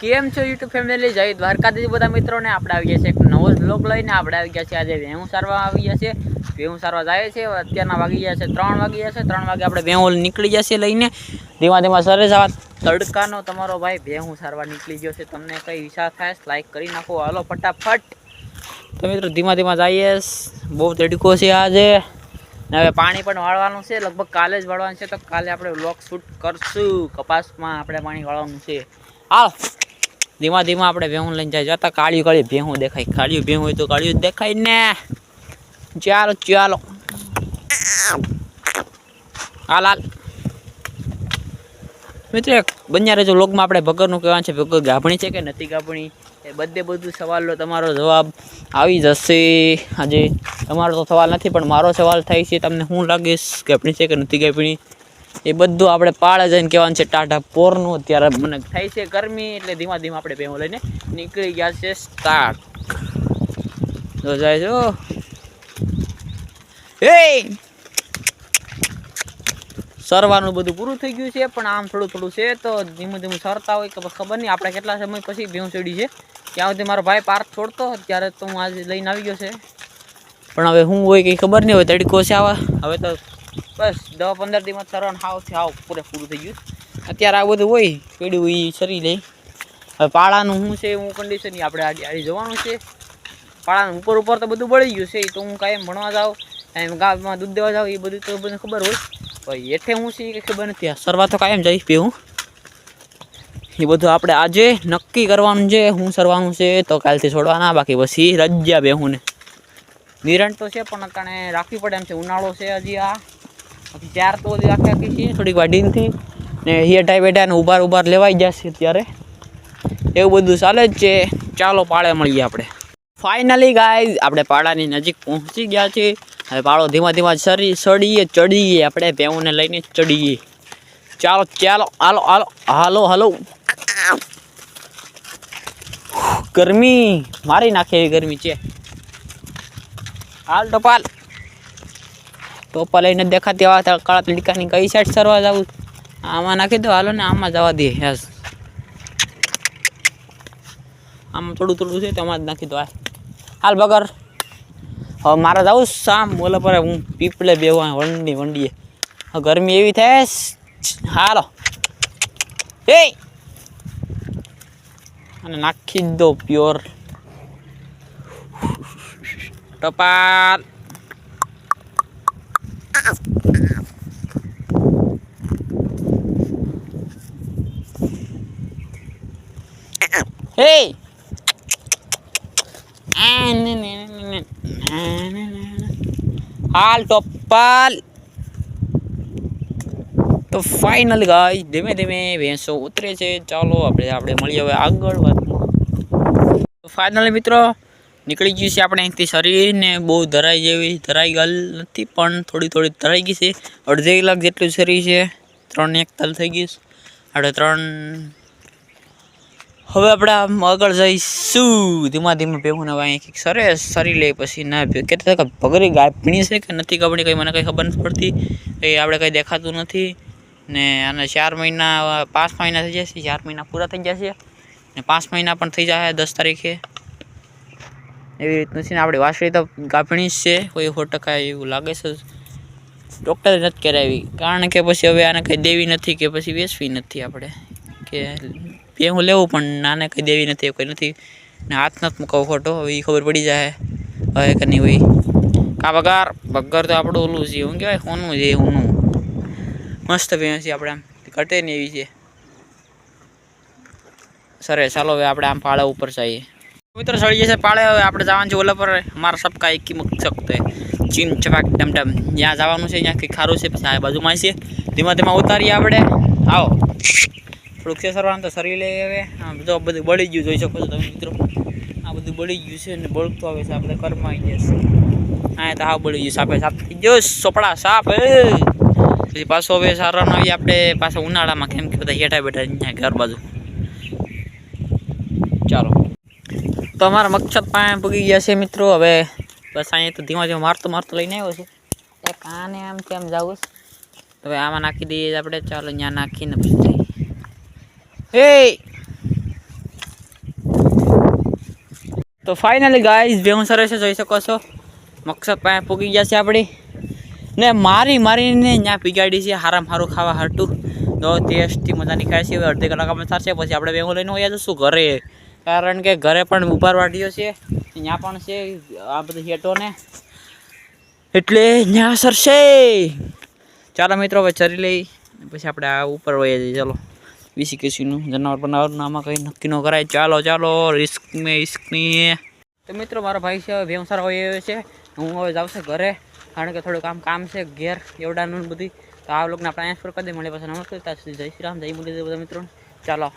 કેમ છો YouTube family જય દ્વારકાધીશ બધા મિત્રોને. આપણે આવી ગયા છે એક નવો બ્લોગ લઈને. આપણે આવી ગયા છે આજે વેહું સારવા આવી ગયા છે વેહું સારવા જાય છે. અત્યારના વાગી ગયા છે ત્રણ વાગી ગયા છે. ત્રણ વાગે આપણે ભેહું નીકળી જશે લઈને. ધીમા ધીમા સરે જવા. તડકાનો તમારો ભાઈ ભેહું સારવા નીકળી ગયો છે. તમને કંઈ વિચાર થાય લાઈક કરી નાખો. હાલો, ફટાફટ. તો મિત્રો, ધીમા ધીમા જઈએ. બહુ તડકો છે આજે. હવે પાણી પણ વાળવાનું છે. લગભગ કાલે જ વાળવાનું છે. તો કાલે આપણે વ્લોગ શૂટ કરશું. કપાસમાં આપણે પાણી વાળવાનું છે. હાલ. ધીમા ધીમા આપણે ભેહું લઈને જાય. જતા કાળિયું કાળિયું ભેહું દેખાય. કાળિયું ભેહું હોય તો કાળિયું દેખાય ને. ચાલો ચાલો. હાલ હાલ મિત્રો બન્યા રહેજો લોગમાં આપણે ભગરનું કહેવાનું છે, ભગર ગાભણી છે કે નથી ગાભણી? એ બધે બધું સવાલનો તમારો જવાબ આવી જશે. આજે તમારો તો સવાલ નથી, પણ મારો સવાલ થાય છે, તમને શું લાગે ગાભણી છે કે નથી ગાભણી? એ બધું આપણે પાળે જઈને કહેવાનું છે ટાટા પોરનું. અત્યારે મને થાય છે ગરમી, એટલે ધીમા ધીમા આપણે ભેગું લઈને નીકળી ગયા છે સ્ટાર્ટ જો જાય છો એ સરવાનું બધું પૂરું થઈ ગયું છે, પણ આમ થોડું થોડું છે તો ધીમું ધીમું સરતા હોય કે ખબર નહીં. આપણે કેટલા સમય પછી ભેવું ચડી છે? ત્યાં સુધી મારો ભાઈ પાર્ક છોડતો ત્યારે તો હું આજે લઈને આવી ગયો છે. પણ હવે હું હોય કંઈ ખબર નહીં હોય તડકો છે આવા. હવે તો બસ દસ પંદર દિવસ સરવાનું હાવ છે હાવ પૂરેપૂરું થઈ ગયું. અત્યારે આ બધું હોય પેડું એ સરી લઈ હવે પાળાનું શું છે, હું કન્ડિશન આપણે આજે આજે જવાનું છે. પાળાનું ઉપર ઉપર તો બધું બળી ગયું છે તો હું કાયમ ભણવા જાઉં એમ ગામમાં દૂધ દેવા જાઉં એ બધું તો બધું ખબર હોય. પણ એઠે હું છે એ ખબર નથી. સરવા તો કાયમ જઈશ પીવું એ બધું આપણે આજે નક્કી કરવાનું છે, હું સરવાનું છે, તો કાલથી છોડવાના, બાકી પછી રજા બેહું ને નિરણ તો છે, પણ અત્યારે રાખવી પડે એમ છે, ઉનાળો છે હજી આ. ચાર તો આખી આખી છે, થોડીક વાડીનથી ને હેઠા બેઠા ને ઉભાર ઉભાર લેવાઈ જશે ત્યારે એવું બધું ચાલે જ છે. ચાલો પાળે મળીએ આપણે. ફાઇનલી ગાય આપણે પાડાની નજીક પહોંચી ગયા છે હવે પાળો ધીમા ધીમા સરી સડીએ, ચડીએ. આપણે ભેહુંને લઈને ચડીએ. ચાલો ચાલો, હાલો હાલો હાલો હાલો. ગરમી. મારી નાખે એવી ગરમી છે. હાલ ટપાલ. ટોપા લઈને દેખાતી આવા કાળા પીડકાની કઈ સાઈડ સરવા જવું આમાં નાખી દો, હાલો ને, આમાં જવા દે યસ આમાં થોડું થોડું છે તો આમાં જ નાખી દો, હાલ. હાલ, બગર. હવે મારે જવું શામ, બોલે પર હું પીપળે બેવા વંડી વંડીએ. ગરમી એવી થાય હાલો. એ અને નાખી દો પ્યોર. ટપાલ. હે હાલ ટોપાલ તો ફાઇનલ ગાય ધીમે ધીમે ભેંસો ઉતરે છે. ચાલો, આપણે આપણે મળીએ હવે આગળ વાતમાં ફાઈનલ મિત્રો, નીકળી ગયું છે આપણે અહીંથી શરીરને બહુ ધરાઈ જેવી, ધરાઈ ગયેલ નથી, પણ થોડી થોડી ધરાઈ ગઈ છે. અડધી કલાક જેટલું શરીર છે. ત્રણ એક તલ થઈ ગયું. આપણે ત્રણ હવે આપણે આગળ જઈશું. ધીમા ધીમા ભેગું હવે અહીં કંઈક સરે, સરી લે, પછી ના ભે- કહેતા હતા કે ભગરી ગાય પીણી છે કે નથી કપડી કંઈ મને કંઈ ખબર નથી પડતી. એ આપણે કંઈ દેખાતું નથી. ને આને ચાર મહિના, પાંચ મહિના થઈ જશે, ચાર મહિના પૂરા થઈ જશે. ને પાંચ મહિના પણ થઈ જશે દસ તારીખે. એવી રીતનું છે ને આપણી વાસળી તો ગાભણી જ છે, કોઈ સો ટકા એવું લાગે છે. ડૉક્ટરે નથી કરાવી. કારણ કે પછી હવે આને કંઈ દેવી નથી કે પછી વેચવી નથી આપણે. કે ભેહું લેવું, પણ નાને કંઈ દેવી નથી કંઈ નથી. ને હાથ નથી મૂકવો ખોટો હવે એ ખબર પડી જાય હવે કે નહીં હોય. કા બગાર? બગર તો આપણું ઓલું છે, શું કહેવાય? સોનું છે, ઊનું. મસ્ત ભેંસ છે આપણે આમ. ઘટે નહીં એવી છે. સરે, ચાલો હવે આપણે આમ પાળા ઉપર જઈએ. મિત્રો સળી જશે પાળે, હવે આપણે જવાનું છે ઓલા પર અમારા સબકા એક મુક શકતો ચીમ ચપાક ડમડમ ડમ. જ્યાં જવાનું છે, ત્યાં કંઈક ખારું છે, પછી આ બાજુમાં છે ધીમા ધીમા ઉતારીએ આપણે આવો. થોડુંક ખેસરવાનું તો સરી લઈએ હવે. આ બધું બધું બળી ગયું, જોઈ શકો છો તમે મિત્રો. આ બધું બળી ગયું છે અને બળતું આવે છે આપણે આવી જશે હા તો હા બળી ગયું સાપે સાપ થઈ ગયો. સોપડા સાપ પછી પાછો હવે સારવાનું આવી આપણે પાછા ઉનાળામાં, કેમ કે બધા હેઠા બેઠા અહીંયા ઘર બાજુ. ચાલો. તો અમારા મકસદ પાસે પૂગી ગયા છે મિત્રો, હવે બસ અહીંયા તો ધીમા ધીમા મારતો મારતો લઈને આવ્યો છે. કાને આમ કેમ જવું હવે આમાં નાખી દઈએ આપણે, ચાલો અહીંયા નાખીને પછી એ તો ફાઇનલી ગાઈઝ ભેહું સરસ જોઈ શકો છો. મકસદ પાસે પૂગી ગયા છે આપણી. ને મારી મારીને ત્યાં પીગાડી છે, હારામ હારું ખાવા હાટું તો ટેસ્ટથી મજાની ખાય છે અડધી કલાકમાં થશે પછી આપણે ભેગું લઈને વયા જશું ઘરે. કારણ કે ઘરે પણ ઉભાર વાઢ્યો છે ત્યાં પણ છે, આ બધી હેટોને. એટલે ત્યાં સરશે. ચાલો મિત્રો, હવે ચરી લઈ, પછી આપણે આ ઉપર વયા જઈએ, ચાલો. વીસી કેસીનું જનાવર બનાવવાનું આમાં કંઈ નક્કી ન કરાય. ચાલો ચાલો રિસ્ક મેં ઇસ્કની તો મિત્રો, મારો ભાઈ છે ભેંસાર હોય છે. હું હવે જાઉં છું ઘરે, કારણ કે થોડું કામ કામ છે, ઘેર, એવડાનું ને બધી તો આ લોકોને આપણે અહીંયા પર કરી દે મળે પછી નમસ્કાર ત્યાં સુધી જય શ્રી રામ, જય મુરલી બધા મિત્રો ચાલો.